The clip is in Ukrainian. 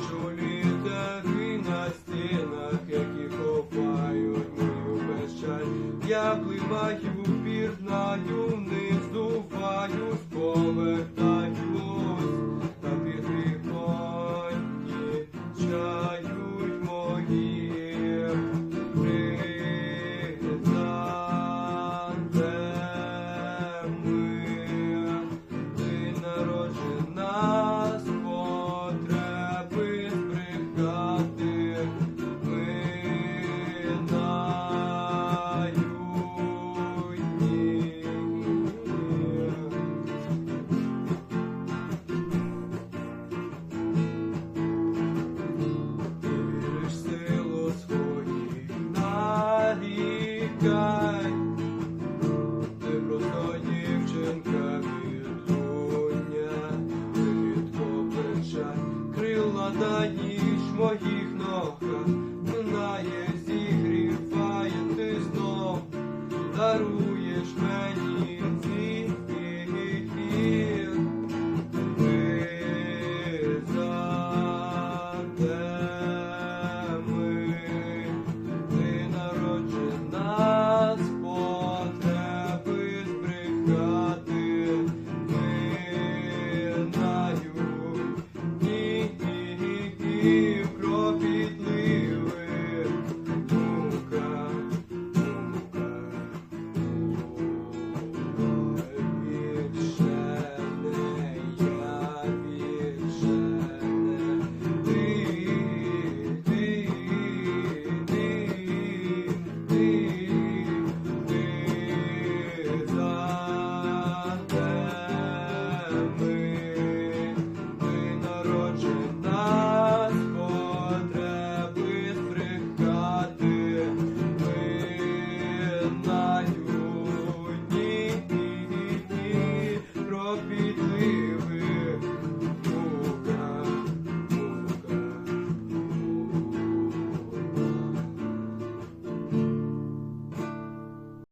бачу літаки на стінах, які ховають мою печаль. Я пливаю в пірнаю, не здуваю На ніч моїх ногах минає, зігріває ти знов, даруєш мене. Brasil.